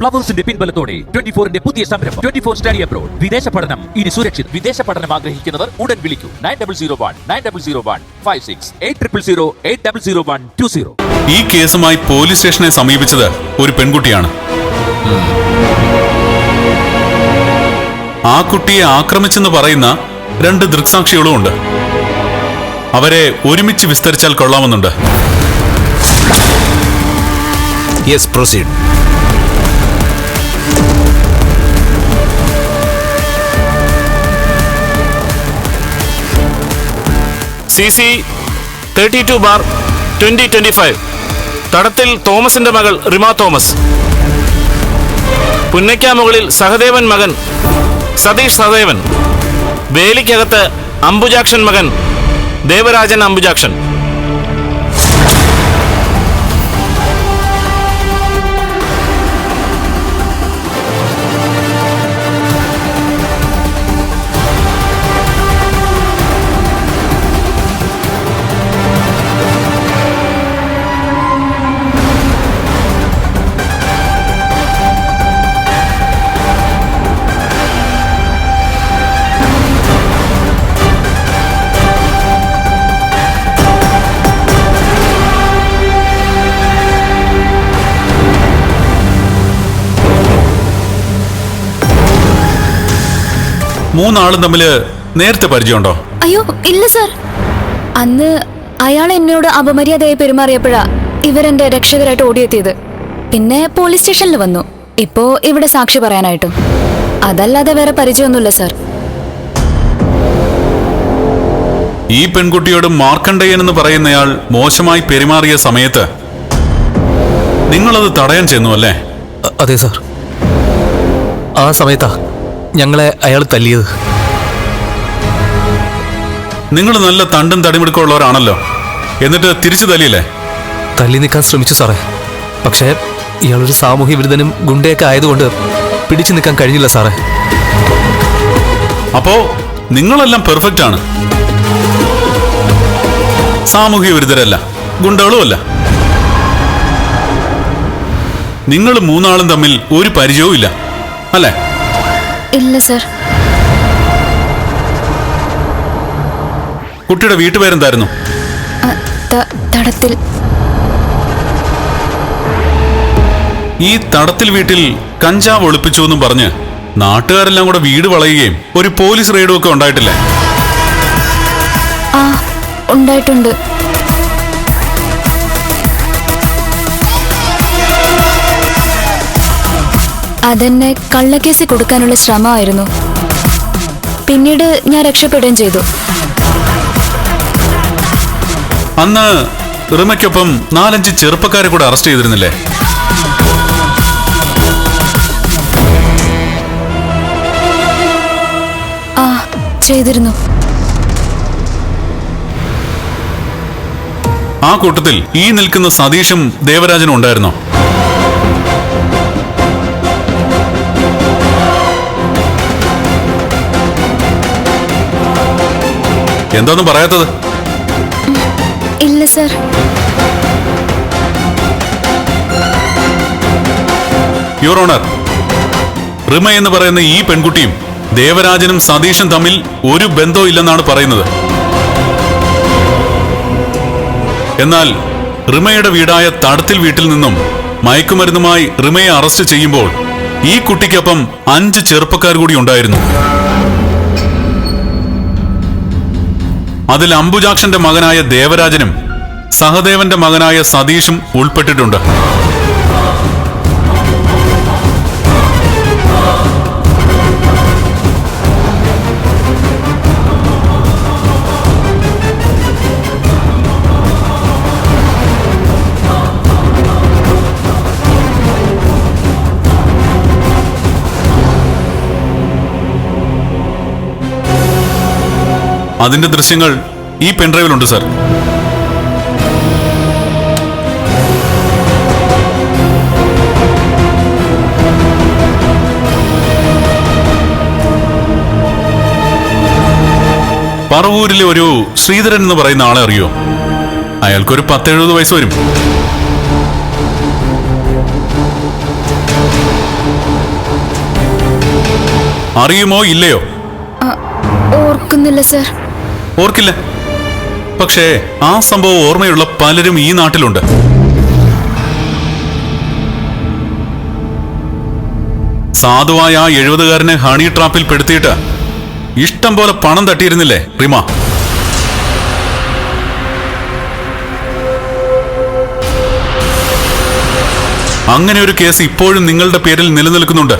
പ്ലവേഴ്സിന്റെ പിൻബലത്തോടെ twenty ഫോറിന്റെ പുതിയ സംരംഭം. Twenty four study abroad. വിദേശ പഠനം. ഇനി സുരക്ഷിത്. വിദേശ പഠനം ആഗ്രഹിക്കുന്നവർ ഉടൻ വിളിക്കൂ. Nine double zero one nine double zero one five six eight triple zero eight double zero one two zero. ഈ കേസുമായി പോലീസ് സ്റ്റേഷനെ സമീപിച്ചത് ഒരു പെൺകുട്ടിയാണ്. ആ കുട്ടിയെ ആക്രമിച്ചെന്ന് പറയുന്ന രണ്ട് ദൃക്സാക്ഷികളും ഉണ്ട്. അവരെ ഒരുമിച്ച് വിസ്തരിച്ചാൽ കൊള്ളാമെന്നുണ്ട്. Yes proceed C C thirty two bar twenty twenty five തടത്തിൽ തോമസിന്റെ മകൾ റിമ തോമസ്. പുന്നയ്ക്കാമുകളിൽ സഹദേവൻ മകൻ സതീഷ് സഹദേവൻ. വേലിക്കകത്ത് അംബുജാക്ഷൻ മകൻ ദേവരാജൻ അംബുജാക്ഷൻ. മൂന്നാളും തമ്മിൽ നേരത്തെ പരിചയമുണ്ടോ? അയ്യോ ഇല്ല സർ. അന്ന് അയാൾ എന്നോട് അപമര്യാദയായി പെരുമാറിയപ്പോഴാ ഇവരെന്റെ രക്ഷകരായിട്ട് ഓടിയെത്തിയത്. പിന്നെ പോലീസ് സ്റ്റേഷനിൽ വന്നു. ഇപ്പോ ഇവിടെ സാക്ഷി പറയാനായിട്ടും. അതല്ലാതെ വേറെ പരിചയമൊന്നുമില്ല സർ. ഈ പെൺകുട്ടിയോട് മാർക്കണ്ടയൻ എന്ന് പറയുന്നയാൾ മോശമായി പെരുമാറിയ സമയത്ത് നിങ്ങളത് തടയാൻ ചെന്നു അല്ലേ? അതെ സാർ. ആ സമയത്താ ഞങ്ങളെ അയാൾ തല്ലിയത്. നിങ്ങൾ നല്ല തണ്ടും തടിമിടുക്കമുള്ളവരാണല്ലോ എന്നിട്ട് തിരിച്ചു തല്ലിയില്ലേ? തല്ലി നിൽക്കാൻ ശ്രമിച്ചു സാറേ. പക്ഷേ ഇയാളൊരു സാമൂഹ്യ വിരുദ്ധനും ഗുണ്ടയൊക്കെ ആയതുകൊണ്ട് പിടിച്ചു നിൽക്കാൻ കഴിഞ്ഞില്ല സാറേ. അപ്പോ നിങ്ങളെല്ലാം പെർഫെക്റ്റ് ആണ്. സാമൂഹ്യ വിരുദ്ധരല്ല ഗുണ്ടകളും അല്ല. നിങ്ങൾ മൂന്നാളും തമ്മിൽ ഒരു പരിചയവും ഇല്ല അല്ലേ? ഇല്ല സർ. കുട്ടിയുടെ വീട്ടുപേരെന്തായിരുന്നു? തടത്തിൽ. ഈ തടത്തിൽ വീട്ടിൽ കഞ്ചാവ് ഒളിപ്പിച്ചു എന്നും പറഞ്ഞ് നാട്ടുകാരെല്ലാം കൂടെ വീട് വളയുകയും ഒരു പോലീസ് റെയ്ഡും ഒക്കെ ഉണ്ടായിട്ടില്ലേ? ആ ഉണ്ടായിട്ടുണ്ട്. അതെന്നെ കള്ളക്കേസ് കൊടുക്കാനുള്ള ശ്രമമായിരുന്നു. പിന്നീട് ഞാൻ രക്ഷപ്പെടുകയും ചെയ്തു. അന്ന് റിമയ്ക്കൊപ്പം നാലഞ്ച് ചെറുപ്പക്കാരെ കൂടെ അറസ്റ്റ് ചെയ്തിരുന്നില്ലേ? ആ ചെയ്തിരുന്നു. ആ കൂട്ടത്തിൽ ഈ നിൽക്കുന്ന സതീഷും ദേവരാജനും ഉണ്ടായിരുന്നോ? എന്താന്നും പറയാത്തത്? ഇല്ല സർ. യുവർ ഓണർ റിമ എന്ന് പറയുന്ന ഈ പെൺകുട്ടിയും ദേവരാജനും സതീഷും തമ്മിൽ ഒരു ബന്ധവും ഇല്ലെന്നാണ് പറയുന്നത്. എന്നാൽ റിമയുടെ വീടായ തടത്തിൽ വീട്ടിൽ നിന്നും മയക്കുമരുന്നുമായി റിമയെ അറസ്റ്റ് ചെയ്യുമ്പോൾ ഈ കുട്ടിക്കൊപ്പം അഞ്ച് ചെറുപ്പക്കാർ കൂടി ഉണ്ടായിരുന്നു. അതിൽ അംബുജാക്ഷന്റെ മകനായ ദേവരാജനും സഹദേവന്റെ മകനായ സതീഷും ഉൾപ്പെട്ടിട്ടുണ്ട്. അതിന്റെ ദൃശ്യങ്ങൾ ഈ പെൻഡ്രൈവിലുണ്ട് സർ. പറവൂരിലെ ഒരു ശ്രീധരൻ എന്ന് പറയുന്ന ആളെ അറിയോ? അയാൾക്കൊരു പത്തെഴുപത് വയസ്സ് വരും. അറിയുമോ ഇല്ലയോ? ഓർക്കുന്നില്ല സർ. ഓർക്കില്ല. പക്ഷേ ആ സംഭവം ഓർമ്മയുള്ള പലരും ഈ നാട്ടിലുണ്ട്. സാധുവായ ആ എഴുപതുകാരനെ ഹണി ട്രാപ്പിൽ പെടുത്തിയിട്ട് ഇഷ്ടം പോലെ പണം തട്ടിയിരുന്നില്ലേ റിമ? അങ്ങനെ ഒരു കേസ് ഇപ്പോഴും നിങ്ങളുടെ പേരിൽ നിലനിൽക്കുന്നുണ്ട്.